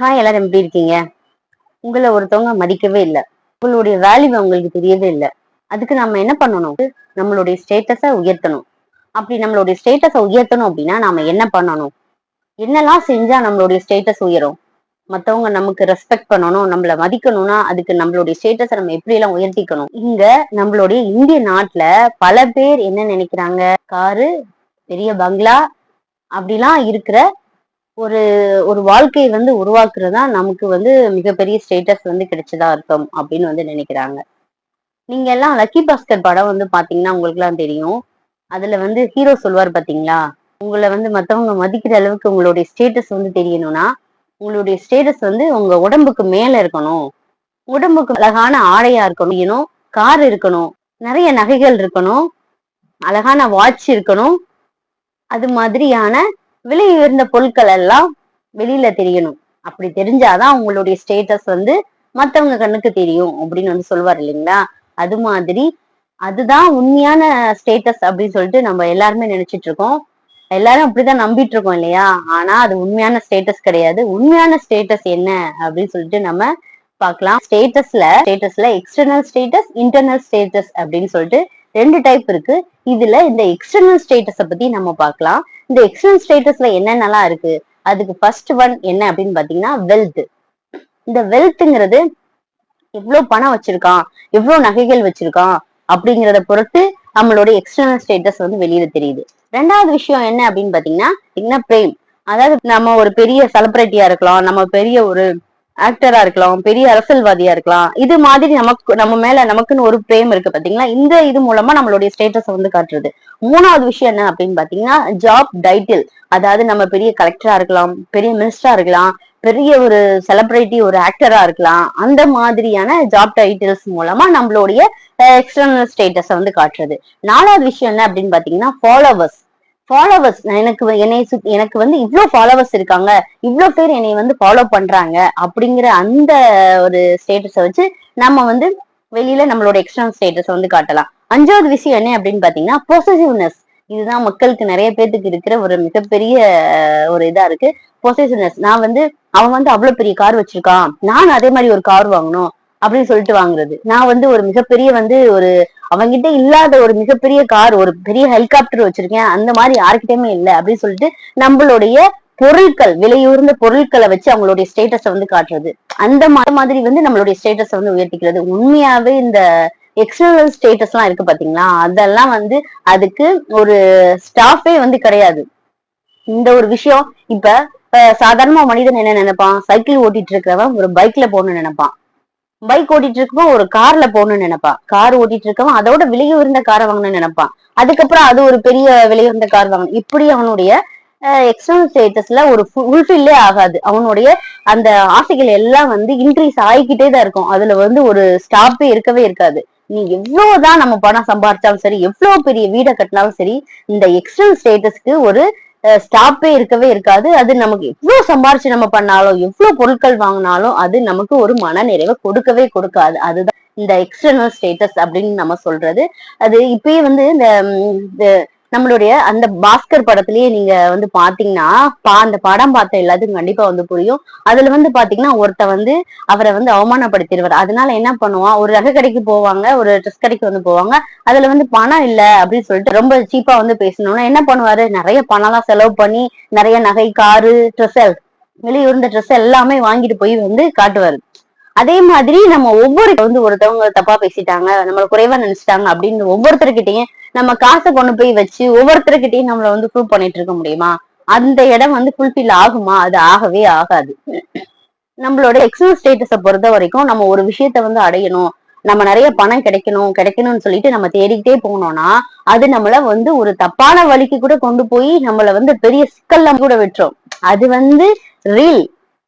Hi எல்லாரும் எப்படி இருக்கீங்க? உங்களை ஒருத்தவங்க மதிக்கவே இல்லை. உங்களுடைய வேல்யூ உங்களுக்கு தெரியவே இல்லை. அதுக்கு நம்ம என்ன பண்ணணும்? நம்மளுடைய ஸ்டேட்டஸை உயர்த்தணும். அப்படி நம்மளுடைய ஸ்டேட்டஸை உயர்த்தணும் அப்படின்னா நாம என்ன பண்ணணும்? என்னெல்லாம் செஞ்சா நம்மளுடைய ஸ்டேட்டஸ் உயரும்? மத்தவங்க நமக்கு ரெஸ்பெக்ட் பண்ணணும் நம்மள மதிக்கணும்னா அதுக்கு நம்மளுடைய ஸ்டேட்டஸை நம்ம எப்படி எல்லாம் உயர்த்திக்கணும்? இங்க நம்மளுடைய இந்திய நாட்டுல பல பேர் என்ன நினைக்கிறாங்க? காரு பெரிய பங்களா அப்படிலாம் இருக்கிற ஒரு ஒரு வாழ்க்கையை வந்து உருவாக்குறதா நமக்கு வந்து மிகப்பெரிய ஸ்டேட்டஸ் வந்து கிடைச்சதா இருக்கும் அப்படின்னு வந்து நினைக்கிறாங்க. நீங்க எல்லாம் லக்கி பாஸ்கர் படம் வந்து பாத்தீங்கன்னா உங்களுக்கு எல்லாம் தெரியும். அதுல வந்து ஹீரோ சொல்வார் பாத்தீங்களா? உங்களை வந்து மத்தவங்க மதிக்கிற அளவுக்கு உங்களுடைய ஸ்டேட்டஸ் வந்து தெரியணும்னா உங்களுடைய ஸ்டேட்டஸ் வந்து உங்க உடம்புக்கு மேல இருக்கணும். உடம்புக்கு அழகான ஆடையா இருக்கணும். ஏனோ கார் இருக்கணும். நிறைய நகைகள் இருக்கணும். அழகான வாட்ச் இருக்கணும். அது மாதிரியான விலை உயர்ந்த பொருட்கள் எல்லாம் வெளியில தெரியணும். அப்படி தெரிஞ்சாதான் உங்களுடைய ஸ்டேட்டஸ் வந்து மத்தவங்க கண்ணுக்கு தெரியும் அப்படின்னு வந்து சொல்வார் இல்லைங்களா? அது மாதிரி அதுதான் உண்மையான ஸ்டேட்டஸ் அப்படின்னு சொல்லிட்டு நம்ம எல்லாருமே நினைச்சிட்டு இருக்கோம். எல்லாரும் அப்படிதான் நம்பிட்டு இருக்கோம் இல்லையா? ஆனா அது உண்மையான ஸ்டேட்டஸ் கிடையாது. உண்மையான ஸ்டேட்டஸ் என்ன அப்படின்னு சொல்லிட்டு நம்ம பார்க்கலாம். ஸ்டேட்டஸ்ல ஸ்டேட்டஸ்ல எக்ஸ்டர்னல் ஸ்டேட்டஸ் இன்டர்னல் ஸ்டேட்டஸ் அப்படின்னு சொல்லிட்டு ரெண்டு டைப் இருக்கு. இதுல இந்த எக்ஸ்டர்னல் ஸ்டேட்டஸ பத்தி நம்ம பார்க்கலாம். இந்த எக்ஸ்டர்னல் ஸ்டேட்டஸ்ல என்னென்னலாம் இருக்கு? அதுக்கு ஃபர்ஸ்ட் ஒன் என்ன அப்படின்னு பாத்தீங்கன்னா வெல்த் இந்த வெல்த்ங்கிறது எவ்வளவு பணம் வச்சிருக்கான் எவ்வளவு நகைகள் வச்சிருக்கான் அப்படிங்கறத பொறுத்து நம்மளோட எக்ஸ்டர்னல் ஸ்டேட்டஸ் வந்து வெளியில தெரியுது. ரெண்டாவது விஷயம் என்ன அப்படின்னு பாத்தீங்கன்னா என்ன பிரேம் அதாவது நம்ம ஒரு பெரிய செலிபிரிட்டியா இருக்கலாம் நம்ம பெரிய ஒரு ஆக்டரா இருக்கலாம் பெரிய அரசியல்வாதியா இருக்கலாம். இது மாதிரி நமக்கு நம்ம மேல நமக்குன்னு ஒரு பிரேம் இருக்கு பாத்தீங்களா? இந்த இது மூலமா நம்மளுடைய ஸ்டேட்டஸ் வந்து காட்டுறது. மூணாவது விஷயம் என்ன அப்படின்னு பாத்தீங்கன்னா ஜாப் டைட்டில் அதாவது நம்ம பெரிய கலெக்டரா இருக்கலாம் பெரிய மினிஸ்டரா இருக்கலாம் பெரிய ஒரு செலிபிரிட்டி ஒரு ஆக்டரா இருக்கலாம். அந்த மாதிரியான ஜாப் டைட்டில்ஸ் மூலமா நம்மளுடைய eh, எக்ஸ்டர்னல் ஸ்டேட்டஸை வந்து காட்டுறது. நாலாவது விஷயம் என்ன அப்படின்னு பாத்தீங்கன்னா ஃபாலோவர்ஸ் ஃபாலோவர்ஸ் எனக்கு என்னை எனக்கு வந்து இவ்வளோ ஃபாலோவர்ஸ் இருக்காங்க. இவ்வளோ பேர் என்னை வந்து ஃபாலோ பண்றாங்க. அப்படிங்கிற அந்த ஒரு ஸ்டேட்டஸை வச்சு நம்ம வந்து வெளியில நம்மளோட எக்ஸ்டர்னல் ஸ்டேட்டஸ் வந்து காட்டலாம். அஞ்சாவது விஷயம் என்ன அப்படின்னு பாத்தீங்கன்னா பொசசிவ்னஸ் இதுதான் மக்களுக்கு நிறைய பேத்துக்கு இருக்கிற ஒரு மிகப்பெரிய ஒரு இதா இருக்கு. பொசசிவ்னஸ் நான் வந்து அவன் வந்து அவ்வளவு பெரிய கார் வச்சிருக்கான். நான் அதே மாதிரி ஒரு கார் வாங்கணும். அப்படின்னு சொல்லிட்டு வாங்குறது. நான் வந்து ஒரு மிகப்பெரிய வந்து ஒரு அவங்கிட்ட இல்லாத ஒரு மிகப்பெரிய கார் ஒரு பெரிய ஹெலிகாப்டர் வச்சிருக்கேன். அந்த மாதிரி யாருக்கிட்டயுமே இல்லை அப்படின்னு சொல்லிட்டு நம்மளுடைய பொருட்கள் விலையுயர்ந்த பொருட்களை வச்சு அவங்களுடைய ஸ்டேட்டஸை வந்து காட்டுறது. அந்த மாதிரி வந்து நம்மளுடைய ஸ்டேட்டஸை வந்து உயர்த்திக்கிறது. உண்மையாவே இந்த எக்ஸ்டர்னல் ஸ்டேட்டஸ் எல்லாம் இருக்கு பாத்தீங்களா? அதெல்லாம் வந்து அதுக்கு ஒரு ஸ்டாஃபே வந்து கிடையாது. இந்த ஒரு விஷயம் இப்ப சாதாரணமா மனிதன் என்ன நினைப்பான்? சைக்கிள் ஓட்டிட்டு இருக்கிறவன் ஒரு பைக்ல போகணும்னு நினைப்பான். பைக் ஓட்டிட்டு இருக்கவன் ஒரு கார்ல போகணும்னு நினைப்பான் கார் ஓட்டிட்டு இருக்கவன் அதோட விலையுயர்ந்த காரை வாங்கணும்னு நினைப்பான். அதுக்கப்புறம் அது ஒரு பெரிய விலையுயர்ந்த கார் வாங்கணும். இப்படி அவனுடைய எக்ஸ்டர்னல் ஸ்டேட்டஸ்ல ஒரு ஃபுல்ஃபில்லே ஆகாது. அவனுடைய அந்த ஆசைகள் எல்லாம் வந்து இன்க்ரீஸ் ஆகிக்கிட்டே தான் இருக்கும். அதுல வந்து ஒரு ஸ்டாப்பே இருக்கவே இருக்காது. நீ எவ்வளவுதான் நம்ம பணம் சம்பாரிச்சாலும் சரி எவ்வளவு பெரிய வீடை கட்டினாலும் சரி இந்த எக்ஸ்டர்னல் ஸ்டேட்டஸ்க்கு ஒரு ஸ்டாப்பே இருக்கவே இருக்காது. அது நமக்கு எவ்வளவு சம்பாரிச்சு நம்ம பண்ணாலும் எவ்வளவு பொருட்கள் வாங்கினாலும் அது நமக்கு ஒரு மன நிறைவை கொடுக்கவே கொடுக்காது. அதுதான் இந்த எக்ஸ்டர்னல் ஸ்டேட்டஸ் அப்படின்னு நம்ம சொல்றது. அது இப்பயே வந்து இந்த இந்த நம்மளுடைய அந்த பாஸ்கர் படத்திலேயே நீங்க வந்து பாத்தீங்கன்னா பா அந்த படம் பார்த்த எல்லாத்துக்கும் கண்டிப்பா வந்து புரியும். அதுல வந்து பாத்தீங்கன்னா ஒருத்த வந்து அவரை வந்து அவமானப்படுத்திடுவார். அதனால என்ன பண்ணுவான்? ஒரு ரகை கடைக்கு போவாங்க ஒரு ட்ரெஸ் கடைக்கு வந்து போவாங்க. அதுல வந்து பணம் இல்ல அப்படின்னு சொல்லிட்டு ரொம்ப சீப்பா வந்து பேசணும்னா என்ன பண்ணுவாரு? நிறைய பணம்லாம் செலவு பண்ணி நிறைய நகை காரு ட்ரெஸ் வெளியூர்ந்த ட்ரெஸ் எல்லாமே வாங்கிட்டு போய் வந்து காட்டுவாரு. அதே மாதிரி நம்ம ஒவ்வொரு வந்து ஒருத்தவங்க தப்பா பேசிட்டாங்க நம்மள குறைவா நினைச்சிட்டாங்க அப்படின்னு ஒவ்வொருத்தர்கிட்டயும் நம்ம காசை கொண்டு போய் வச்சு ஒவ்வொருத்தர்கிட்டயும் நம்மள வந்து ப்ரூவ் பண்ணிட்டு இருக்க முடியுமா? அந்த இடம் வந்து ஃபுல்ஃபில் ஆகுமா? அது ஆகவே ஆகாது. நம்மளோட எக்ஸல் ஸ்டேட்டஸை பொறுத்த வரைக்கும் நம்ம ஒரு விஷயத்த வந்து அடையணும். நம்ம நிறைய பணம் கிடைக்கணும் கிடைக்கணும்னு சொல்லிட்டு நம்ம தேடிக்கிட்டே போனோம்னா அது நம்மள வந்து ஒரு தப்பான வழிக்கு கூட கொண்டு போய் நம்மள வந்து பெரிய சிக்கல்ல கூட விட்டுரும். அது வந்து ரீல்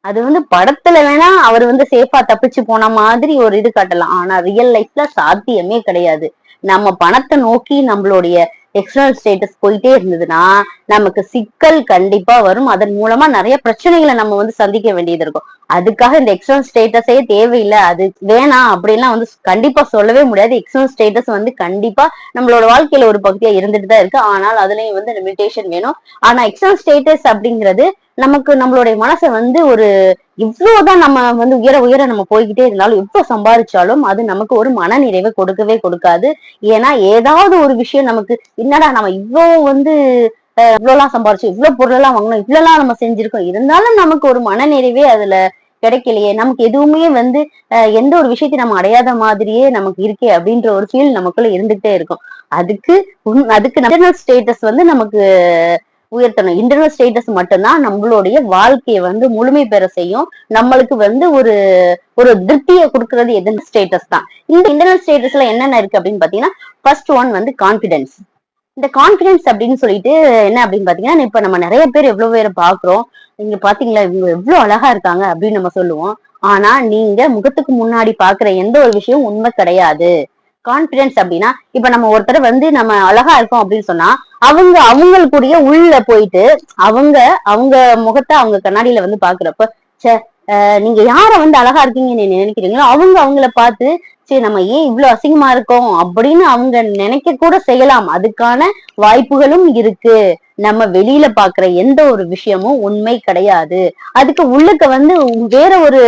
அது வந்து படத்துல வேணா அவர் வந்து சேஃபா தப்பிச்சு போன மாதிரி ஒரு இது காட்டலாம். ஆனா ரியல் லைஃப்ல சாத்தியமே கிடையாது. நம்ம பணத்தை நோக்கி நம்மளுடைய எக்ஸ்டர்னல் ஸ்டேட்டஸ் போயிட்டே இருந்ததுன்னா நமக்கு சிக்கல் கண்டிப்பா வரும். அதன் மூலமா நிறைய பிரச்சனைகளை நம்ம வந்து சந்திக்க வேண்டியது இருக்கும். அதுக்காக இந்த எக்ஸ்டர்னல் ஸ்டேட்டஸே தேவையில்லை. அது வேணாம் அப்படின்லாம் வந்து கண்டிப்பா சொல்லவே முடியாது. எக்ஸ்டர்னல் ஸ்டேட்டஸ் வந்து கண்டிப்பா நம்மளோட வாழ்க்கையில ஒரு பகுதியா இருந்துட்டு தான் இருக்கு. ஆனால் அதுலயும் வந்து லிமிடேஷன் வேணும். ஆனா எக்ஸ்டர்னல் ஸ்டேட்டஸ் அப்படிங்கிறது நமக்கு நம்மளுடைய மனசை வந்து ஒரு இவ்வளவுதான் நம்ம வந்து உயர உயர நம்ம போய்கிட்டே இருந்தாலும் எவ்வளவு சம்பாதிச்சாலும் அது நமக்கு ஒரு மன நிறைவை கொடுக்கவே கொடுக்காது. ஏன்னா ஏதாவது ஒரு விஷயம் நமக்கு என்னடா நம்ம இவ்வளோ வந்து அஹ், இவ்வளவுலாம் சம்பாரிச்சோம் இவ்வளவு பொருளெல்லாம் வாங்கணும் இவ்வளவுலாம் நம்ம செஞ்சிருக்கோம். இருந்தாலும் நமக்கு ஒரு மன நிறைவே அதுல கிடைக்கலையே. நமக்கு எதுவுமே வந்து எந்த ஒரு விஷயத்தையும் நம்ம அடையாத மாதிரியே நமக்கு இருக்கே அப்படின்ற ஒரு ஃபீல் நமக்குள்ள இருந்துகிட்டே இருக்கும். அதுக்கு உண்- அதுக்கு இன்டர்னல் ஸ்டேட்டஸ் வந்து நமக்கு உயர்த்தணும். இன்டர்னல் ஸ்டேட்டஸ் மட்டும்தான் நம்மளுடைய வாழ்க்கையை வந்து முழுமை பெற செய்யும். நம்மளுக்கு வந்து ஒரு ஒரு திருப்தியை கொடுக்கறது எது? ஸ்டேட்டஸ் தான். இந்த இன்டர்னல் ஸ்டேட்டஸ்ல என்னென்ன இருக்கு அப்படின்னு பாத்தீங்கன்னா ஃபர்ஸ்ட் ஒன் வந்து கான்பிடன்ஸ் இந்த கான்பிடன்ஸ் அப்படின்னு சொல்லிட்டு என்ன அப்படின்னு பாத்தீங்கன்னா இப்ப நம்ம நிறைய பேர் எவ்வளவு பேரை பாக்குறோம் நீங்க பாத்தீங்களா இவங்க எவ்வளவு அழகா இருக்காங்க அப்படின்னு நம்ம சொல்லுவோம். ஆனா நீங்க முகத்துக்கு முன்னாடி பாக்குற எந்த ஒரு விஷயம் உண்மை கிடையாது. கான்பிடன்ஸ் அப்படின்னா இப்ப நம்ம ஒருத்தர் வந்து நம்ம அழகா இருக்கோம் அப்படின்னு சொன்னா அவங்க அவங்களுக்குடைய உள்ள போயிட்டு அவங்க அவங்க முகத்தை அவங்க கண்ணாடியில வந்து பாக்குறப்ப ச்சே நீங்க யார வந்து அழகா இருக்கீங்கன்னு நினைக்கிறீங்களோ அவங்க அவங்கள பார்த்து சரி நம்ம ஏன் இவ்வளவு அசிங்கமா இருக்கோம் அப்படின்னு அவங்க நினைக்க கூட செய்யலாம். அதுக்கான வாய்ப்புகளும் இருக்கு. நம்ம வெளியில பாக்குற எந்த ஒரு விஷயமும் உண்மை கிடையாது. அதுக்கு உள்ளுக்க வந்து வேற ஒரு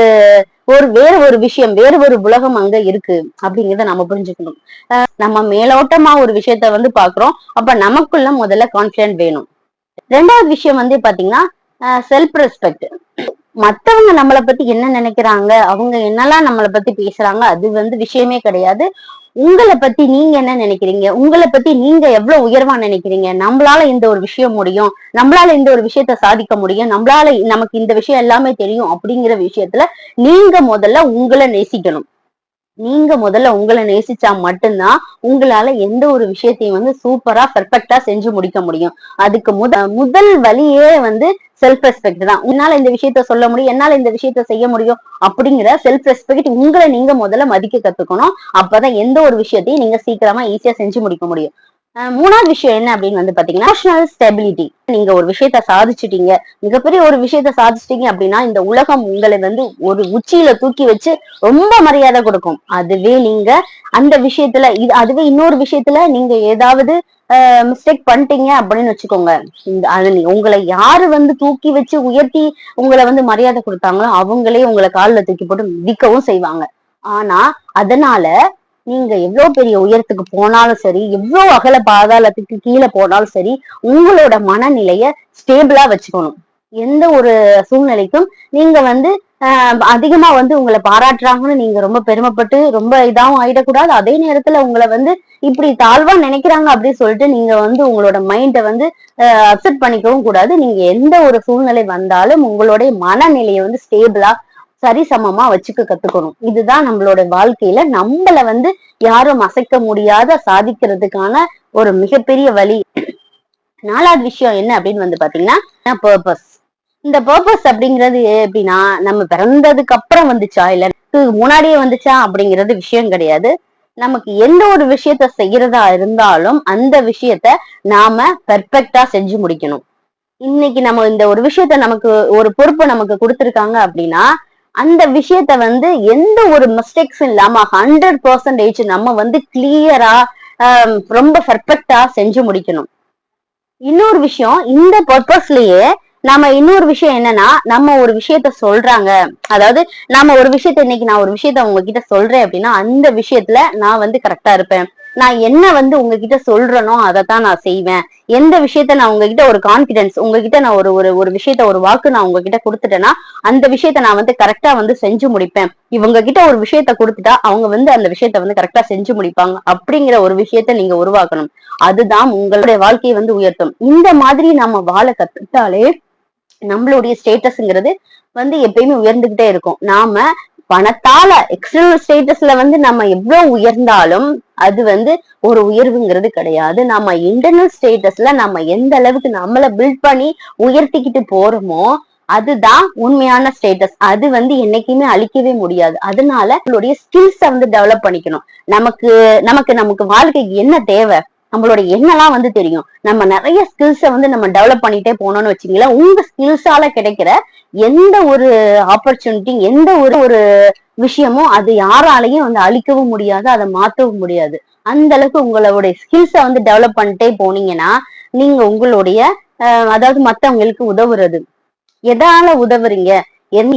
ஒரு வேற ஒரு விஷயம் வேற ஒரு உலகம் அங்க இருக்கு அப்படிங்கறத நம்ம புரிஞ்சுக்கணும். நம்ம மேலோட்டமா ஒரு விஷயத்த வந்து பாக்குறோம் அப்ப நமக்குள்ள முதல்ல கான்பிடன்ட் வேணும். ரெண்டாவது விஷயம் வந்து பாத்தீங்கன்னா செல்ஃப் ரெஸ்பெக்ட் மத்தவங்க நம்மளை பத்தி என்ன நினைக்கிறாங்க? அவங்க என்னெல்லாம் நம்மளை பத்தி பேசுறாங்க? அது வந்து விஷயமே கிடையாது. உங்களை பத்தி நீங்க என்ன நினைக்கிறீங்க? உங்களை பத்தி நீங்க எவ்வளவு உயர்வா நினைக்கிறீங்க? நம்மளால இந்த ஒரு விஷயம் முடியும். நம்மளால இந்த ஒரு விஷயத்த சாதிக்க முடியும். நம்மளால நமக்கு இந்த விஷயம் எல்லாமே தெரியும் அப்படிங்கிற விஷயத்துல நீங்க முதல்ல உங்களை நேசிக்கணும். நீங்க முதல்ல உங்களை நேசிச்சா மட்டும்தான் உங்களால எந்த ஒரு விஷயத்தையும் வந்து சூப்பரா பெர்ஃபெக்டா செஞ்சு முடிக்க முடியும். அதுக்கு முத முதல் வழியே வந்து செல்ஃப் ரெஸ்பெக்ட் தான். உன்னால இந்த விஷயத்த சொல்ல முடியும் என்னால இந்த விஷயத்த செய்ய முடியும் அப்படிங்கிற செல்ஃப் ரெஸ்பெக்ட் உங்களை நீங்க முதல்ல மதிக்க கத்துக்கணும். அப்பதான் எந்த ஒரு விஷயத்தையும் நீங்க சீக்கிரமா ஈஸியா செஞ்சு முடிக்க முடியும். மூணாவது விஷயம் என்ன அப்படின்னு வந்து பாத்தீங்கன்னா எமோஷனல் ஸ்டெபிலிட்டி நீங்க ஒரு விஷயத்த சாதிச்சிட்டீங்க. மிகப்பெரிய ஒரு விஷயத்த சாதிச்சிட்டீங்க அப்படின்னா இந்த உலகம் உங்களை வந்து ஒரு உச்சியில தூக்கி வச்சு ரொம்ப மரியாதை கொடுக்கும். அதுவே நீங்க அந்த விஷயத்துல இது அதுவே இன்னொரு விஷயத்துல நீங்க ஏதாவது மிஸ்டேக் பண்ணிட்டீங்க அப்படின்னு வச்சுக்கோங்க. இந்த அது உங்களை யாரு வந்து தூக்கி வச்சு உயர்த்தி உங்களை வந்து மரியாதை கொடுத்தாங்களோ அவங்களே உங்களை கால்ல தூக்கி போட்டு மிதிக்கவும் செய்வாங்க. ஆனா அதனால நீங்க எவ்வளவு பெரிய உயரத்துக்கு போனாலும் சரி எவ்வளவு அகல பாதாளத்துக்கு கீழே போனாலும் சரி உங்களோட மனநிலைய ஸ்டேபிளா வச்சுக்கணும். எந்த ஒரு சூழ்நிலைக்கும் நீங்க வந்து ஆஹ் அதிகமா வந்து உங்களை பாராட்டுறாங்கன்னு நீங்க ரொம்ப பெருமைப்பட்டு ரொம்ப இதாவும் ஆயிடக்கூடாது. அதே நேரத்துல உங்களை வந்து இப்படி தாழ்வா நினைக்கிறாங்க அப்படின்னு சொல்லிட்டு நீங்க வந்து உங்களோட மைண்டை வந்து அப்செட் பண்ணிக்கவும் கூடாது. நீங்க எந்த ஒரு சூழ்நிலை வந்தாலும் உங்களுடைய மனநிலையை வந்து ஸ்டேபிளா சரிசமமா வச்சுக்க கத்துக்கணும். இதுதான் நம்மளோட வாழ்க்கையில நம்மள வந்து யாரும் அசைக்க முடியாத சாதிக்கிறதுக்கான ஒரு மிகப்பெரிய வழி. நாலாவது விஷயம் என்ன அப்படின்னு வந்து பாத்தீங்கன்னா பர்பஸ் இந்த பர்பஸ் அப்படிங்கிறது எப்படின்னா நம்ம பிறந்ததுக்கு அப்புறம் வந்துச்சா? இல்ல முன்னாடியே வந்துச்சா? அப்படிங்கிறது விஷயம் கிடையாது. நமக்கு எந்த ஒரு விஷயத்த செய்யறதா இருந்தாலும் அந்த விஷயத்த நாம பெர்ஃபெக்டா செஞ்சு முடிக்கணும். இன்னைக்கு நம்ம இந்த ஒரு விஷயத்த நமக்கு ஒரு பொறுப்பு நமக்கு கொடுத்துருக்காங்க அப்படின்னா அந்த விஷயத்த வந்து எந்த ஒரு மிஸ்டேக்ஸும் இல்லாம ஹண்ட்ரட் பர்சன்டேஜ் நம்ம வந்து கிளியரா ரொம்ப பர்ஃபெக்டா செஞ்சு முடிக்கணும். இன்னொரு விஷயம் இந்த பர்பஸ்லயே நம்ம இன்னொரு விஷயம் என்னன்னா நம்ம ஒரு விஷயத்த சொல்றாங்க. அதாவது நம்ம ஒரு விஷயத்த இன்னைக்கு நான் ஒரு விஷயத்த உங்ககிட்ட சொல்றேன் அப்படின்னா அந்த விஷயத்துல நான் வந்து கரெக்டா இருப்பேன். நான் என்ன வந்து உங்ககிட்ட சொல்றேனோ அதை தான் நான் செய்வேன். எந்த விஷயத்த நான் உங்ககிட்ட ஒரு கான்பிடன்ஸ் உங்ககிட்ட நான் ஒரு ஒரு ஒரு விஷயத்த ஒரு வாக்கு நான் உங்ககிட்ட கொடுத்துட்டேன்னா அந்த விஷயத்த நான் வந்து கரெக்டா வந்து செஞ்சு முடிப்பேன். இவங்க கிட்ட ஒரு விஷயத்த கொடுத்துட்டா அவங்க வந்து அந்த விஷயத்த வந்து கரெக்டா செஞ்சு முடிப்பாங்க. அப்படிங்கிற ஒரு விஷயத்த நீங்க உருவாக்கணும். அதுதான் உங்களுடைய வாழ்க்கையை வந்து உயர்த்தும். இந்த மாதிரி நம்ம வாழ கத்துட்டாலே நம்மளுடைய ஸ்டேட்டஸ்ங்கிறது வந்து எப்பயுமே உயர்ந்துகிட்டே இருக்கும். நாம பணத்தால எக்ஸ்டர்னல் ஸ்டேட்டஸ்ல வந்து நம்ம எவ்வளவு உயர்ந்தாலும் அது வந்து ஒரு உயர்வுங்கிறது கிடையாது. நம்ம இன்டர்னல் ஸ்டேட்டஸ்ல நம்ம எந்த அளவுக்கு நம்மள பில்ட் பண்ணி உயர்த்திக்கிட்டு போறோமோ அதுதான் உண்மையான ஸ்டேட்டஸ் அது வந்து என்னைக்குமே அழிக்கவே முடியாது. அதனால நம்மளுடைய ஸ்கில்ஸ வந்து டெவலப் பண்ணிக்கணும். நமக்கு நமக்கு நமக்கு வாழ்க்கைக்கு என்ன தேவை? நம்மளோட என்னெல்லாம் வந்து தெரியும். நம்ம நிறைய ஸ்கில்ஸை வந்து நம்ம டெவலப் பண்ணிட்டே போனோம்னு வச்சுங்களேன் உங்க ஸ்கில்ஸால கிடைக்கிற எந்த ஒரு ஆப்பர்ச்சுனிட்டி எந்த ஒரு ஒரு விஷயமும் அது யாராலையும் வந்து அழிக்கவும் முடியாது அதை மாற்றவும் முடியாது. அந்த அளவுக்கு உங்களுடைய ஸ்கில்ஸை வந்து டெவலப் பண்ணிட்டே போனீங்கன்னா நீங்க உங்களுடைய அதாவது மத்தவங்களுக்கு உதவுறது. எதால உதவுறீங்க?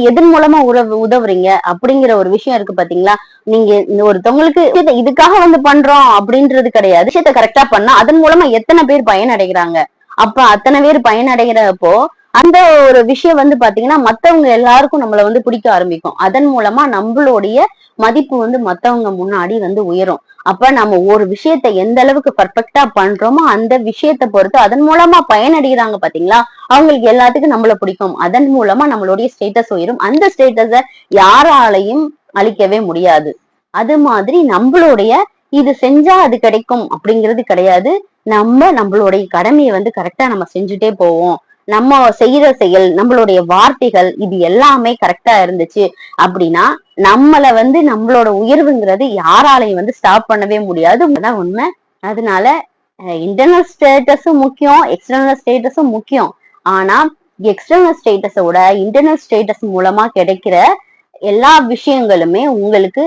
எதன் மூலமா உறவு உதவுறீங்க அப்படிங்கிற ஒரு விஷயம் இருக்கு பாத்தீங்களா? நீங்க இந்த ஒருத்தவங்களுக்கு இதுக்காக வந்து பண்றோம் அப்படின்றது கிடையாது. விஷயத்த கரெக்டா பண்ணா அதன் மூலமா எத்தனை பேர் பயன் அடைகிறாங்க அப்ப அத்தனை பேர் பயன் அடைகிறப்போ அந்த ஒரு விஷயம் வந்து பாத்தீங்கன்னா மத்தவங்க எல்லாருக்கும் நம்மள வந்து பிடிக்க ஆரம்பிக்கும். அதன் மூலமா நம்மளுடைய மதிப்பு வந்து மத்தவங்க முன்னாடி வந்து உயரும். அப்ப நம்ம ஒரு விஷயத்த எந்த அளவுக்கு பர்ஃபெக்டா பண்றோமோ அந்த விஷயத்த பொறுத்து அதன் மூலமா பயனடைகிறாங்க பாத்தீங்களா? அவங்களுக்கு எல்லாத்துக்கும் நம்மள பிடிக்கும். அதன் மூலமா நம்மளுடைய ஸ்டேட்டஸ் உயரும். அந்த ஸ்டேட்டஸ யாராலையும் அழிக்கவே முடியாது. அது மாதிரி நம்மளுடைய இது செஞ்சா அது கிடைக்கும் அப்படிங்கிறது கிடையாது. நம்ம நம்மளுடைய கடமையை வந்து கரெக்டா நம்ம செஞ்சுட்டே போவோம். நம்ம செய்யற செயல் நம்மளுடைய வார்த்தைகள் இது எல்லாமே கரெக்டா இருந்துச்சு அப்படின்னா நம்மள வந்து நம்மளோட உயர்வுங்கிறது யாராலையும் வந்து ஸ்டாப் பண்ணவே முடியாது. அதான் உண்மை. அதனால இன்டர்னல் ஸ்டேட்டஸும் முக்கியம் எக்ஸ்டர்னல் ஸ்டேட்டஸும் முக்கியம். ஆனா எக்ஸ்டர்னல் ஸ்டேட்டஸை விட இன்டர்னல் ஸ்டேட்டஸ் மூலமா கிடைக்கிற எல்லா விஷயங்களுமே உங்களுக்கு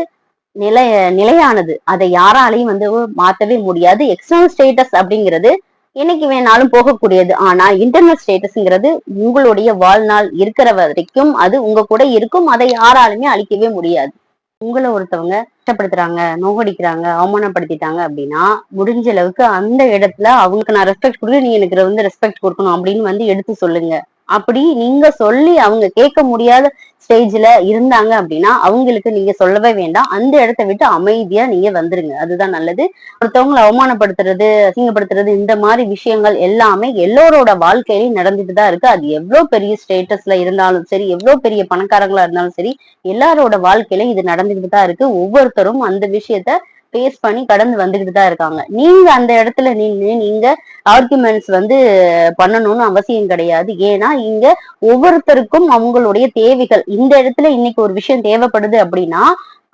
நிலை நிலையானது. அதை யாராலையும் வந்து மாத்தவே முடியாது. எக்ஸ்டர்னல் ஸ்டேட்டஸ் அப்படிங்கிறது என்னைக்கு வேணாலும் போகக்கூடியது. ஆனா இன்டர்னல் ஸ்டேட்டஸ்ங்கிறது உங்களுடைய வாழ்நாள் இருக்கிற வரைக்கும் அது உங்க கூட இருக்கும். அதை யாராலுமே அழிக்கவே முடியாது. உங்களை ஒருத்தவங்க கஷ்டப்படுத்துறாங்க நோகடிக்கிறாங்க அவமானப்படுத்திட்டாங்க அப்படின்னா முடிஞ்ச அளவுக்கு அந்த இடத்துல அவங்களுக்கு நான் ரெஸ்பெக்ட் கொடுத்து நீ எனக்கு வந்து ரெஸ்பெக்ட் கொடுக்கணும் அப்படின்னு வந்து எடுத்து சொல்லுங்க. அப்படி நீங்க சொல்லி அவங்க கேட்க முடியாத ஸ்டேஜ்ல இருந்தாங்க அப்படின்னா அவங்களுக்கு நீங்க சொல்லவே வேண்டாம். அந்த இடத்த விட்டு அமைதியா நீங்க வந்துருங்க. அதுதான் நல்லது. ஒருத்தவங்களை அவமானப்படுத்துறது அசிங்கப்படுத்துறது இந்த மாதிரி விஷயங்கள் எல்லாமே எல்லோரோட வாழ்க்கையிலையும் நடந்துட்டு தான் இருக்கு. அது எவ்வளவு பெரிய ஸ்டேட்டஸ்ல இருந்தாலும் சரி எவ்வளவு பெரிய பணக்காரங்களா இருந்தாலும் சரி எல்லாரோட வாழ்க்கையில இது நடந்துகிட்டு தான் இருக்கு. ஒவ்வொருத்தரும் அந்த விஷயத்த ஃபேஸ் பண்ணி கடந்து வந்துகிட்டு தான் இருக்காங்க. நீங்க அந்த இடத்துல நின்று நீங்க ஆர்குமெண்ட்ஸ் வந்து பண்ணணும்னு அவசியம் கிடையாது. ஏன்னா இங்க ஒவ்வொருத்தருக்கும் அவங்களுடைய தேவைகள். இந்த இடத்துல இன்னைக்கு ஒரு விஷயம் தேவைப்படுது அப்படின்னா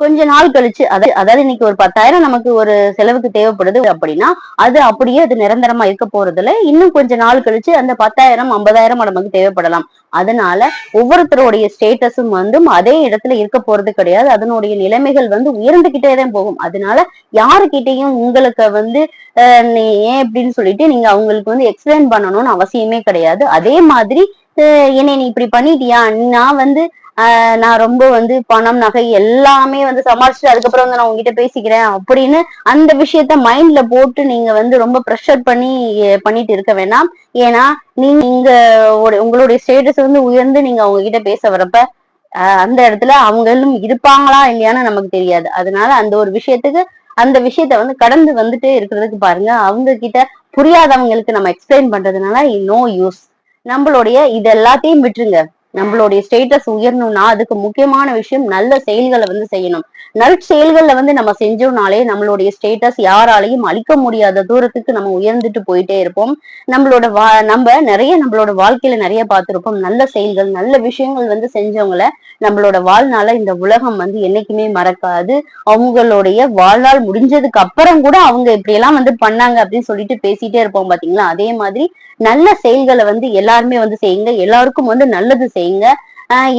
கொஞ்ச நாள் கழிச்சு அதாவது அதாவது இன்னைக்கு ஒரு பத்தாயிரம் நமக்கு ஒரு செலவுக்கு தேவைப்படுது அப்படின்னா அது அப்படியே அது நிரந்தரமா இருக்க போறதுல இன்னும் கொஞ்ச நாள் கழிச்சு அந்த பத்தாயிரம் ஐம்பதாயிரம் நமக்கு தேவைப்படலாம். அதனால ஒவ்வொருத்தருடைய ஸ்டேட்டஸும் வந்து அதே இடத்துல இருக்க போறது கிடையாது. அதனுடைய நிலைமைகள் வந்து உயர்ந்துகிட்டே தான் போகும். அதனால யாருக்கிட்டையும் உங்களுக்கு வந்து நீ ஏன் அப்படின்னு சொல்லிட்டு நீங்க அவங்களுக்கு வந்து எக்ஸ்பிளைன் பண்ணணும்னு அவசியமே கிடையாது. அதே மாதிரி என்னை நீ இப்படி பண்ணிட்டியா? நான் வந்து நான் ரொம்ப வந்து பணம் நகை எல்லாமே வந்து சமாளிச்சுட்டு அதுக்கப்புறம் வந்து நான் உங்ககிட்ட பேசிக்கிறேன் அப்படின்னு அந்த விஷயத்த மைண்ட்ல போட்டு நீங்க வந்து ரொம்ப ப்ரெஷர் பண்ணி பண்ணிட்டு இருக்க வேணாம். ஏன்னா நீங்க இங்க ஒரு- உங்களுடைய ஸ்டேட்டஸ் வந்து உயர்ந்து நீங்க அவங்க கிட்ட பேச வரப்ப அந்த இடத்துல அவங்களும் இருப்பாங்களா இல்லையான்னு நமக்கு தெரியாது. அதனால அந்த ஒரு விஷயத்துக்கு அந்த விஷயத்த வந்து கடந்து வந்துட்டே இருக்கிறதுக்கு பாருங்க. அவங்க கிட்ட புரியாதவங்களுக்கு நம்ம எக்ஸ்பிளைன் பண்றதுனால நோ யூஸ் நம்மளுடைய இது எல்லாத்தையும் விட்டுருங்க. நம்மளுடைய ஸ்டேட்டஸ் உயரணும்னா அதுக்கு முக்கியமான விஷயம் நல்ல செயல்களை வந்து செய்யணும். நற்செயல்கள்ல வந்து நம்ம செஞ்சோம்னாலே நம்மளுடைய ஸ்டேட்டஸ் யாராலையும் அழிக்க முடியாத தூரத்துக்கு நம்ம உயர்ந்துட்டு போயிட்டே இருப்போம். நம்மளோட வா நம்ம நிறைய நம்மளோட வாழ்க்கையில நிறைய பார்த்திருப்போம். நல்ல செயல்கள் நல்ல விஷயங்கள் வந்து செஞ்சவங்கள நம்மளோட வாழ்நாள இந்த உலகம் வந்து என்னைக்குமே மறக்காது. அவங்களுடைய வாழ்நாள் முடிஞ்சதுக்கு அப்புறம் கூட அவங்க இப்படி எல்லாம் வந்து பண்ணாங்க அப்படின்னு சொல்லிட்டு பேசிட்டே இருப்போம் பாத்தீங்களா? அதே மாதிரி நல்ல செயல்களை வந்து எல்லாருமே வந்து செய்யுங்க. எல்லாருக்கும் வந்து நல்லது செய்யுங்க. செய்யுங்க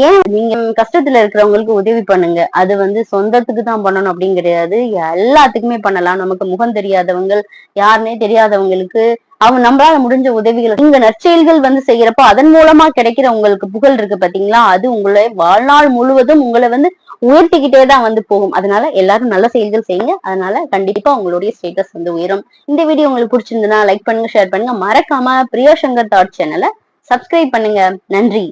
ஏன் நீங்க கஷ்டத்துல இருக்கிறவங்களுக்கு உதவி பண்ணுங்க. அது வந்து சொந்தத்துக்கு தான் பண்ணணும் அப்படின்னு கிடையாது. எல்லாத்துக்குமே பண்ணலாம். நமக்கு முகம் தெரியாதவங்க யாருன்னே தெரியாதவங்களுக்கு அவங்க நம்மளால முடிஞ்ச உதவிகள் இங்க நற்செயல்கள் வந்து செய்யறப்போ அதன் மூலமா கிடைக்கிற உங்களுக்கு புகழ் இருக்கு பாத்தீங்களா? அது உங்களை வாழ்நாள் முழுவதும் உங்களை வந்து உயர்த்திக்கிட்டே தான் வந்து போகும். அதனால எல்லாரும் நல்ல செயல்கள் செய்யுங்க. அதனால கண்டிப்பா உங்களுடைய ஸ்டேட்டஸ் வந்து உயரும். இந்த வீடியோ உங்களுக்கு பிடிச்சிருந்ததுன்னா லைக் பண்ணுங்க ஷேர் பண்ணுங்க. மறக்காம பிரியா சங்கர் தாட் சேனலை சப்ஸ்கிரைப் பண்ணுங்க. நன்றி.